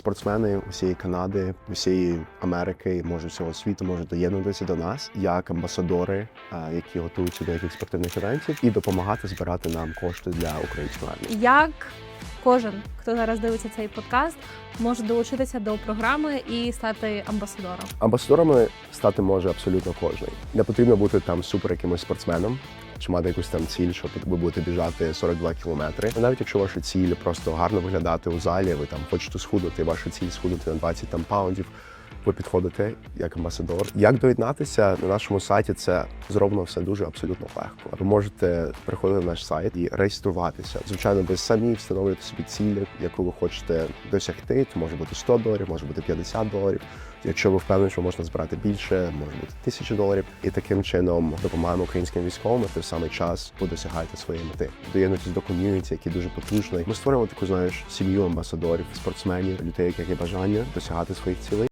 спортсмени усієї Канади, усієї Америки, може всього світу можуть доєднуватися до нас як амбасадори, які готуються до яких спортивних івентів, і допомагати збирати нам кошти для української армії. Як кожен, хто зараз дивиться цей подкаст, може долучитися до програми і стати амбасадором? Амбасадорами стати може абсолютно кожен. Не потрібно бути там супер якимось спортсменом. Чи мати якусь там ціль, що ви будете біжати 42 кілометри. Навіть якщо ваша ціль просто гарно виглядати у залі, ви там хочете схуднути, ваша ціль схуднути на 20 там паундів. Ви підходите як амбасадор. Як доєднатися на нашому сайті? Це зроблено все дуже абсолютно легко. Ви можете приходити на наш сайт і реєструватися. Звичайно, ви самі встановлюєте собі ціль, яку ви хочете досягти. Це може бути 100 доларів, може бути 50 доларів. Якщо ви впевнені, що можна збирати більше, може бути тисячі доларів. І таким чином допомагаємо українським військовим. і В самий час ви досягаєте своєї мети. Доєднуйтесь до ком'юніті, який дуже потужний. Ми створюємо таку, знаєш, сім'ю амбасадорів, спортсменів, людей, які є бажання досягати своїх цілей.